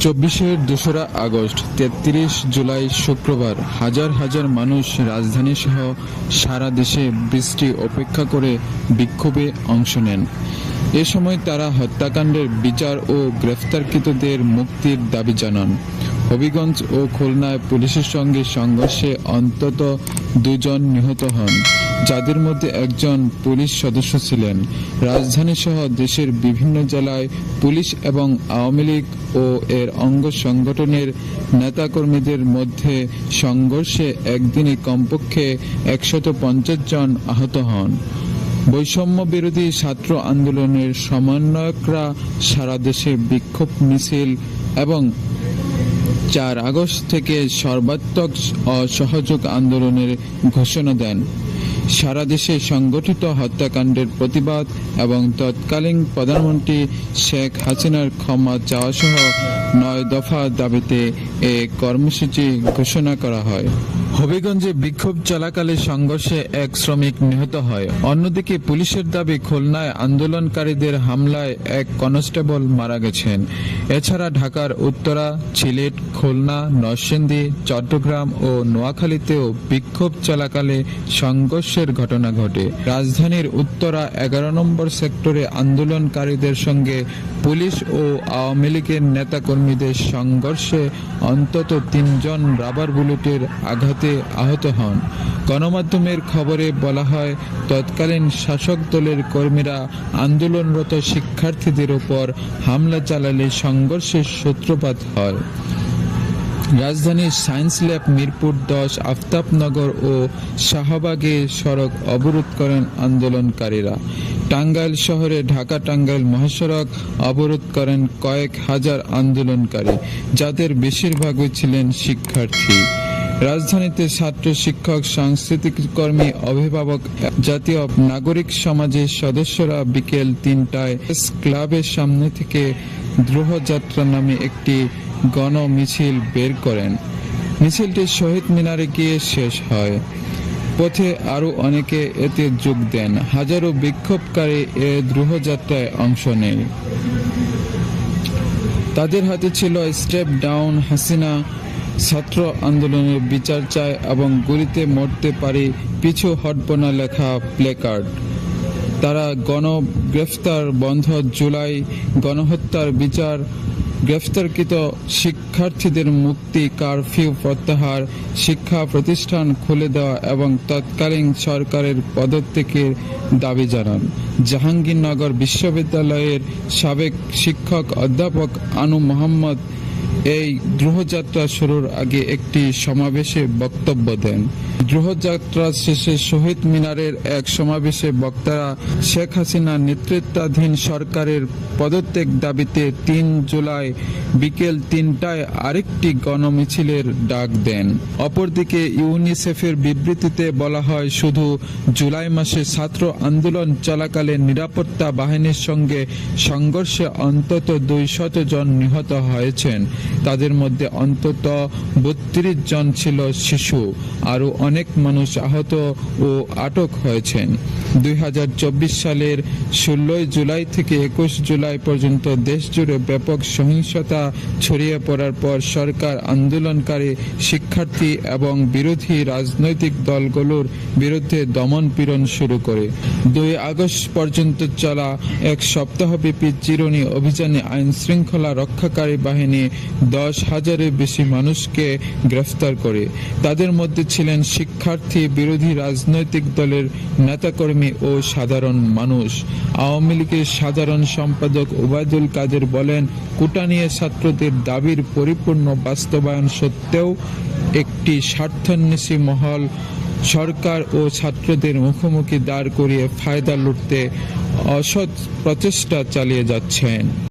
চব্বিশের দোসরা আগস্ট, তেত্রিশ জুলাই শুক্রবার হাজার হাজার মানুষ রাজধানী সহ সারা দেশে বৃষ্টি অপেক্ষা করে বিক্ষোভে অংশ নেন। এ সময় তারা হত্যাকাণ্ডের বিচার ও গ্রেফতারকৃতদের মুক্তির দাবি জানান। হবিগঞ্জ ও খুলনায় পুলিশের সঙ্গে সংঘর্ষে অন্তত দুজন নিহত হন। যাদের মধ্যে একজন পুলিশ সদস্য ছিলেন। রাজধানী সহ দেশের বিভিন্ন জেলায় পুলিশ এবং আওয়ামী লীগ ও এর অঙ্গ সংগঠনের নেতাকর্মীদের মধ্যে সংঘর্ষে একদিনে কমপক্ষে একশত পঞ্চাশ জন আহত হন। বৈষম্য বিরোধী ছাত্র আন্দোলনের সমন্বয়করা সারা দেশে বিক্ষোভ মিছিল এবং চার আগস্ট থেকে সর্বাত্মক অসহযোগ আন্দোলনের ঘোষণা দেন। সারা দেশে সংগঠিত হত্যাকাণ্ডের প্রতিবাদ এবং তৎকালীন প্রধানমন্ত্রী শেখ হাসিনার ক্ষমা চাওয়া সহ নয় দফা দাবিতে এ কর্মসূচি ঘোষণা করা হয়। হবিগঞ্জে বিক্ষোভ চলাকালে সংঘর্ষে এক শ্রমিক নিহত হয়। অন্যদিকে পুলিশের দাবি, খুলনায় আন্দোলনকারীদের হামলায় এক কনস্টেবল মারা গেছেন। এছাড়া ঢাকার উত্তরা, সিলেট, খুলনা, নরসিংদী, চট্টগ্রাম ও নোয়াখালীতেও বিক্ষোভ চলাকালে সংঘর্ষের ঘটনা ঘটে। রাজধানীর উত্তরা এগারো নম্বর সেক্টরে আন্দোলনকারীদের সঙ্গে পুলিশ ও আওয়ামী লীগের নেতাকর্মীদের সংঘর্ষে অন্তত তিনজন রাবার বুলেটের আঘাতে আহত হন। গণমাধ্যমের খবরে বলা হয়, তৎকালীন শাসক দলের কর্মীরা আন্দোলনরত শিক্ষার্থীদের উপর হামলা চালালে সংঘর্ষের সূত্রপাত হয়। রাজধানীর সায়েন্স ল্যাব মিরপুর দশ, আফতাবনগর ও শাহবাগে সড়ক অবরোধ করেন আন্দোলনকারীরা। টাঙ্গাইল শহরে ঢাকা টাঙ্গাইল মহাসড়ক অবরোধ করেন কয়েক হাজার আন্দোলনকারী, যাদের বেশিরভাগই ছিলেন শিক্ষার্থী। রাজধানীতে ছাত্র শিক্ষক, সাংস্কৃতিক কর্মী, অভিভাবক, জাতীয় নাগরিক সমাজের সদস্যরা বিকেল তিনটায় প্রেস ক্লাবের সামনে থেকে দ্রোহযাত্রা নামে একটি গণ মিছিল বের করেন। মিছিলটি শহীদ মিনারে গিয়ে শেষ হয়। পথে আরও অনেকে এতে যোগ দেন। হাজারো বিক্ষোভকারী এ দ্রোহযাত্রায় অংশ নেয়। তাদের হাতে ছিল স্টেপ ডাউন হাসিনা ছাত্র আন্দোলনের বিচার চায় এবং গুলিতে মরতে পারি পিছু হটব না লেখা প্লেকার্ড। তারা গণ গ্রেফতার বন্ধ জুলাই, গণহত্যার বিচার, গ্রেফতারকৃত শিক্ষার্থীদের মুক্তি কারফিউ প্রত্যাহার, শিক্ষা প্রতিষ্ঠান খুলে দেওয়া এবং তৎকালীন সরকারের পদত্যাগের দাবি জানান। জাহাঙ্গীরনগর বিশ্ববিদ্যালয়ের সাবেক শিক্ষক অধ্যাপক আনু মোহাম্মদ এই গ্রহযাত্রা শুরুর আগে একটি সমাবেশে বক্তব্য দেন। দ্রোহযাত্রা শেষে শহীদ মিনারের এক সমাবেশে বক্তারা শেখ হাসিনা নেতৃত্বাধীন সরকারের পদত্যাগ দাবিতে তিন জুলাই বিকেল তিনটায় আরেকটি গণমিছিলের ডাক দেন। অপরদিকে ইউনিসেফের বিবৃতিতে বলা হয়, শুধু জুলাই মাসে ছাত্র আন্দোলন চলাকালে নিরাপত্তা বাহিনীর সঙ্গে সংঘর্ষে অন্তত দুইশত জন নিহত হয়েছেন। তাদের মধ্যে অন্তত বত্রিশ জন ছিল শিশু, আরও অনেক মানুষ আহত ও আটক হয়েছেন। দুই হাজার চব্বিশ সালের ষোলোই জুলাই থেকে একুশ জুলাই পর্যন্ত দেশজুড়ে ব্যাপক সহিংসতা ছড়িয়ে পড়ার পর সরকার আন্দোলনকারী শিক্ষার্থী এবং বিরোধী রাজনৈতিক দলগুলোর বিরুদ্ধে দমন পীড়ন শুরু করে। দুই আগস্ট পর্যন্ত চলা এক সপ্তাহব্যাপী চিরুনি অভিযানে আইন শৃঙ্খলা রক্ষাকারী বাহিনী দশ হাজারের বেশি মানুষকে গ্রেফতার করে। তাদের মধ্যে ছিলেন শিক্ষার্থী, বিরোধী রাজনৈতিক দলের নেতাকর্মী ও সাধারণ মানুষ। আওয়ামী লীগের সাধারণ সম্পাদক ওবায়দুল কাদের বলেন কোটা নিয়ে ছাত্রদের দাবির পরিপূর্ণ বাস্তবায়ন সত্ত্বেও একটি স্বার্থান্বেষী মহল সরকার ও ছাত্রদের মুখোমুখি দাঁড় করিয়ে ফায়দা লুটতে অসৎ প্রচেষ্টা চালিয়ে যাচ্ছেন।